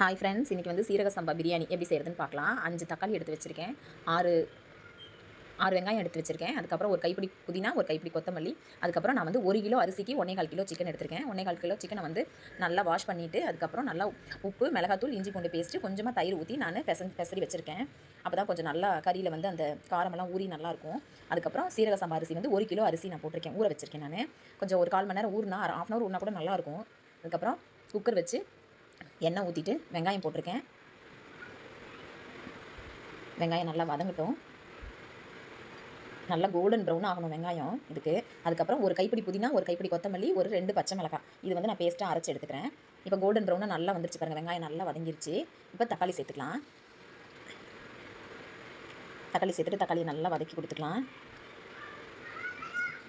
Hi friends இன்றைக்கி வந்து சீரக சம்பா பிரியாணி எப்படி செய்கிறதுன்னு பார்க்கலாம். அஞ்சு தக்காளி எடுத்து வச்சுருக்கேன். ஆறு ஆறு வெங்காயம் எடுத்து வச்சுருக்கேன். அதுக்கப்புறம் ஒரு கைப்பிடி புதினா ஒரு கைப்பிடி கொத்தமல்லி. அதுக்கப்புறம் நான் வந்து ஒரு கிலோ அரிசிக்கு ஒன்றே கால் கிலோ சிக்கன் எடுத்திருக்கேன். ஒன்றே கால் கிலோ சிக்கனை வந்து நல்லா வாஷ் பண்ணிவிட்டு அதுக்கப்புறம் நல்லா உப்பு மிளகாத்தூள் இஞ்சி பூண்டு பேஸ்ட்டு கொஞ்சமாக தயிர் ஊற்றி நான் பெசஞ்சு பெசரி வச்சுருக்கேன். அப்போ தான் கொஞ்சம் நல்லா கறியில் வந்து அந்த காரமெல்லாம் ஊறி நல்லாயிருக்கும் அதுக்கப்புறம் சீரக சம்பா அரிசி வந்து ஒரு கிலோ அரிசி நான் போட்டிருக்கேன். ஊற வச்சுருக்கேன் நான். கொஞ்சம் ஒரு கால் மணி நேரம் ஊறினா ஆஃப் அன் ஹவர் ஊறினா கூட நல்லாயிருக்கும் அதுக்கப்புறம் குக்கர் வச்சு எண்ணெய் ஊற்றிட்டு வெங்காயம் போட்டிருக்கேன். வெங்காயம் நல்லா வதங்கட்டும். நல்லா கோல்டன் ப்ரௌன் ஆகணும் வெங்காயம் இதுக்கு. அதுக்கப்புறம் ஒரு கைப்பிடி புதினா ஒரு கைப்பிடி கொத்தமல்லி ஒரு ரெண்டு பச்சை மிளகாய். இது வந்து நான் பேஸ்ட்டாக அரைச்சி எடுத்துக்கிறேன். இப்போ கோல்டன் ப்ரௌனாக நல்லா வந்துருச்சு பாருங்கள் வெங்காயம் நல்லா வதங்கிருச்சு. இப்போ தக்காளி சேர்த்துக்கலாம். தக்காளி சேர்த்துட்டு தக்காளி நல்லா வதக்கி கொடுத்துக்கலாம்.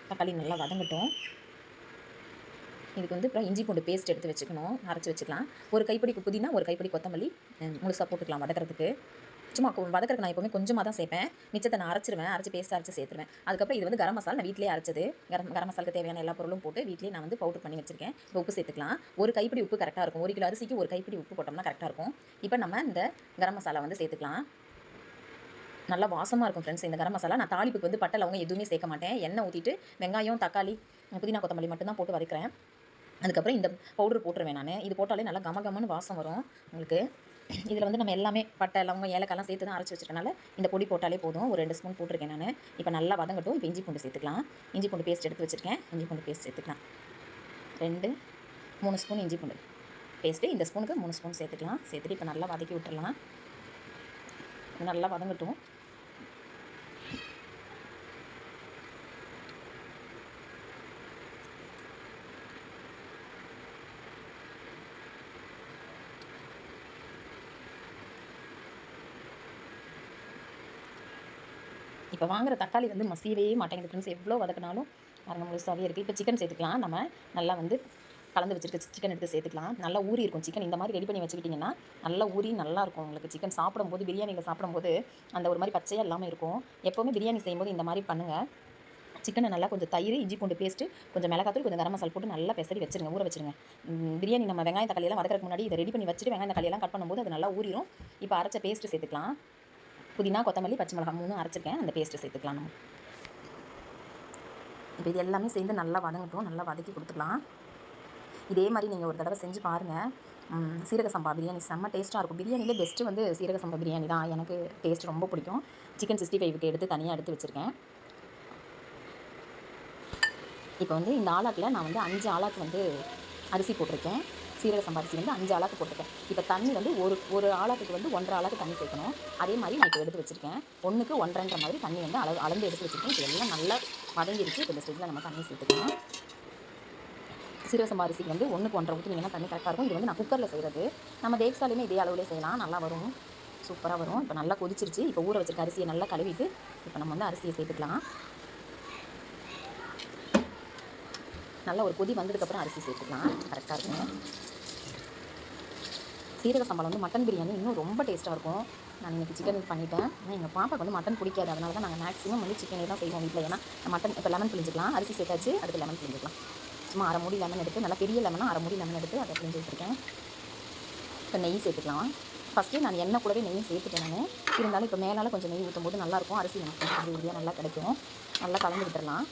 தக்காளி நல்லா வதங்கட்டும். இதுக்கு வந்து அப்புறம் இஞ்சி பூண்டு பேஸ்ட் எடுத்து வச்சுக்கணும். அரைச்சி வச்சுக்கலாம். ஒரு கைப்பிடிக்கு புதினா ஒரு கைப்பிடி கொத்தமல்லி முழுசாக போட்டுக்கலாம் வதக்கிறதுக்கு. சும்மா வதக்கிறதுக்கு நான் எப்போவுமே கொஞ்சமாக தான் சேர்ப்பேன். மிச்சத்தை நான் அரைச்சிருவேன். அரைச்சி பேஸ்ட் அரைச்சி சேர்த்துருவேன். அதுக்கப்புறம் இது வந்து கரம் மசாலா நான் வீட்டிலேயே அரைச்சது. கரம் கரம் மசாலுக்கு தேவையான எல்லா பொருளும் போட்டு வீட்டிலேயே நான் வந்து பவுடர் பண்ணி வச்சிருக்கேன். இப்போ உப்பு சேர்த்துக்கலாம். ஒரு கைப்பிடி உப்பு கரெக்டாக இருக்கும். ஒரு கிலோ அரிசிக்கு ஒரு கைப்பிடி உப்பு போட்டோம்னா கரெக்டாக இருக்கும். இப்போ நம்ம இந்த கரம் மசாலா வந்து சேர்த்துக்கலாம். நல்லா வாசமாக இருக்கும் ஃப்ரெண்ட்ஸ் இந்த கரம் மசாலா நான் தாளிப்புக்கு வந்து பட்டை லவங்க எதுவுமே சேர்க்க மாட்டேன். எண்ணெய் ஊற்றிட்டு வெங்காயம் தக்காளி புதினா கொத்தமல்லி மட்டும்தான் போட்டு வதக்கிறேன். அதுக்கப்புறம் இந்த பவுடர் போட்டுருவேன் நான். இது போட்டாலே நல்லா கம கமன்னு வாசம் வரும் உங்களுக்கு. இதில் வந்து நம்ம எல்லாமே பட்டை லவங்க ஏலக்காய்லாம் சேர்த்து தான் அரைச்சி வச்சிருக்கனால இந்த பொடி போட்டாலே போதும். ஒரு ரெண்டு ஸ்பூன் போட்டிருக்கேன் நான். இப்போ நல்லா வதங்கட்டும். இப்போ இஞ்சி பூண்டு சேர்த்துக்கலாம். இஞ்சி பூண்டு பேஸ்ட் எடுத்து வச்சுருக்கேன். இஞ்சி பூண்டு பேஸ்ட் சேர்த்துக்கலாம். ரெண்டு மூணு ஸ்பூன் இஞ்சி பூண்டு பேஸ்ட்டு இந்த ஸ்பூனுக்கு மூணு ஸ்பூன் சேர்த்துக்கலாம். சேர்த்துட்டு இப்போ நல்லா வதக்கி விட்டுடலாம் நல்லா வதங்கட்டும். இப்போ வாங்குற தக்காளி வந்து மசியவே மாட்டேங்குது ஃப்ரெண்ட்ஸ் எவ்வளோ வதக்கினாலும் பாருங்க முழுசாகவே இருக்குது இப்போ சிக்கன் சேர்த்துக்கலாம். நம்ம நல்லா வந்து கலந்து வச்சுருக்க சிக்கன் எடுத்து சேர்த்துக்கலாம். நல்லா ஊறி இருக்கும். சிக்கன் இந்த மாதிரி ரெடி பண்ணி வச்சுக்கிட்டிங்கன்னா நல்லா ஊறி நல்லா இருக்கும் உங்களுக்கு. சிக்கன் சாப்பிடும்போது பிரியாணியில் சாப்பிடும்போது அந்த ஒரு மாதிரி பச்சையாக இல்லாமல் இருக்கும். எப்போவுமே பிரியாணி செய்யும்போது இந்த மாதிரி பண்ணுங்கள் சிக்கனை நல்லா கொஞ்சம் தயிர் இஞ்சி பூண்டு பேஸ்ட்டு கொஞ்சம் மிளகாத்தூள் கொஞ்சம் கரம் மசாலா போட்டு நல்லா பெசரி வச்சுருங்க. ஊற வச்சுருங்க. பிரியாணி நம்ம வெங்காயம் தக்காளியெல்லாம் வதக்கிறதுக்கு முன்னாடி இதை ரெடி பண்ணி வச்சுட்டு வெங்காயம் தக்காளியெல்லாம் கட் பண்ணும்போது அது நல்லா ஊறிடும் இப்போ அரைச்ச பேஸ்ட்டு சேர்த்துக்கலாம். புதினா கொத்தமல்லி பச்சை மிளகாய் மூணு அரைச்சிருக்கேன். அந்த பேஸ்ட்டு சேர்த்துக்கலாம் நம்ம. இப்போ இது எல்லாமே சேர்ந்து நல்லா வதங்கட்டும். நல்லா வதக்கி கொடுத்துக்கலாம். இதே மாதிரி நீங்கள் ஒரு தடவை செஞ்சு பாருங்கள் சீரக சம்பா பிரியாணி செம்ம டேஸ்ட்டாக இருக்கும். பிரியாணியில் பெஸ்ட்டு வந்து சீரக சம்பா பிரியாணி தான். எனக்கு டேஸ்ட் ரொம்ப பிடிக்கும். சிக்கன் சிக்ஸ்டி ஃபைவுக்கு எடுத்து தனியாக எடுத்து வச்சுருக்கேன். இப்போ வந்து இந்த ஆளாக்கில் நான் வந்து அஞ்சு ஆளாக்கு வந்து அரிசி போட்டிருக்கேன். சீரக சம்பாரிசி வந்து அஞ்சு ஆளாக்கு போட்டிருக்கேன். இப்போ தண்ணி வந்து ஒரு ஒரு ஆளாக்குக்கு வந்து ஒன்றரை ஆளாக்கு தண்ணி சேர்க்கணும். அதே மாதிரி நான் இப்போ எடுத்து வச்சுருக்கேன். ஒன்றுக்கு ஒன்றரைன்ற மாதிரி தண்ணி வந்து அளவு அளந்து எடுத்து வச்சுருக்கேன். இப்போ எல்லாம் நல்லா வதங்கிடுச்சு. இப்போ இந்த ஸ்டேஜில் நம்ம தண்ணி சேர்த்துக்கலாம். சீரக சம்பாரிசிக்கு வந்து ஒன்றுக்கு ஒன்றரை ஊற்றினீங்கன்னா தண்ணி கரெக்டாக இருக்கும்? இது வந்து நான் குக்கரில் செய்கிறது நம்ம தேக்ஸாலையுமே இதே அளவுலேயே செய்யலாம். நல்லா வரும். சூப்பராக வரும். இப்போ நல்லா கொதிச்சிருச்சு. இப்போ ஊற வச்சிருக்க அரிசியை நல்லா கழுவிட்டு இப்போ நம்ம வந்து அரிசியை சேர்த்துக்கலாம். நல்லா ஒரு கொதி வந்ததுக்கப்புறம் அரிசி சேர்த்துக்கலாம். கரெக்டாக இருக்கும். சீரக சம்பளம் வந்து மட்டன் பிரியாணி இன்னும் ரொம்ப டேஸ்ட்டாக இருக்கும். நான் இன்றைக்கி சிக்கன் பண்ணிட்டேன். ஆனால் எங்கள் பாப்பாவுக்கு வந்து மட்டன் பிடிக்காது. அதனால தான் நாங்கள் மேக்ஸிமம் வந்து சிக்கனே தான் செய்வோம் வீட்டில் ஏன்னா மட்டன் இப்போ லெமன் பிழிஞ்சிக்கலாம். அரிசி சேர்த்தாச்சு அடுத்து லெமன் பிழிஞ்சிக்கலாம். சும்மா அரை மூடி லெமன் எடுத்து நல்லா பெரிய லெமனாக அரை மூடி லெமன் எடுத்து அதை பிழிஞ்சு வச்சுருக்கேன். இப்போ நெய் சேர்த்துக்கலாம். ஃபஸ்ட்டு நான் எண்ணெய் கூடவே நெய்யும் சேர்த்துட்டேன் நான். இருந்தாலும் இப்போ மேலால் கொஞ்சம் நெய் ஊற்றும் போது நல்லாயிருக்கும் அரிசி நமக்கு உறுதியாக நல்லா கிடைக்கும். நல்லா கலந்து விட்டுடலாம்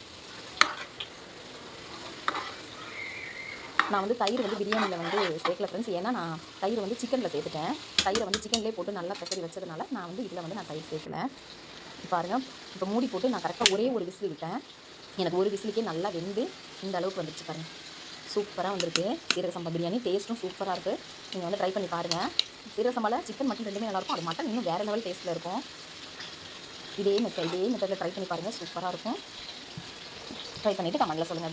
நான் வந்து தயிர் வந்து பிரியாணியில் வந்து சேர்க்கல ஃப்ரெண்ட்ஸ் ஏன்னா நான் தயிர் வந்து சிக்கனில் சேர்த்துட்டேன். தயிரை வந்து சிக்கன்லேயே போட்டு நல்லா பெசரி வச்சதுனால நான் வந்து இதில் வந்து நான் தயிர் சேர்க்கல. பாருங்கள் இப்போ மூடி போட்டு நான் கரெக்டாக ஒரே ஒரு விசில் விட்டேன். எனக்கு ஒரு விசிலுக்கே நல்லா வெந்து இந்த அளவுக்கு வந்துருச்சு பாருங்கள் சூப்பராக வந்திருக்கு. சீரக சம்பா பிரியாணி டேஸ்ட்டும் சூப்பராக இருக்குது நீங்கள் வந்து ட்ரை பண்ணி பாருங்கள் சீரக சம்பாவில் சிக்கன் மட்டும் ரெண்டுமே நல்லாயிருக்கும் அது மட்டன் இன்னும் வேறு லெவல் டேஸ்ட்டில் இருக்கும். இதே மெத்தட் இதே மெத்தடில் ட்ரை பண்ணி பாருங்கள் சூப்பராக இருக்கும். ட்ரை பண்ணிவிட்டு கமெண்டில் சொல்லுங்கள்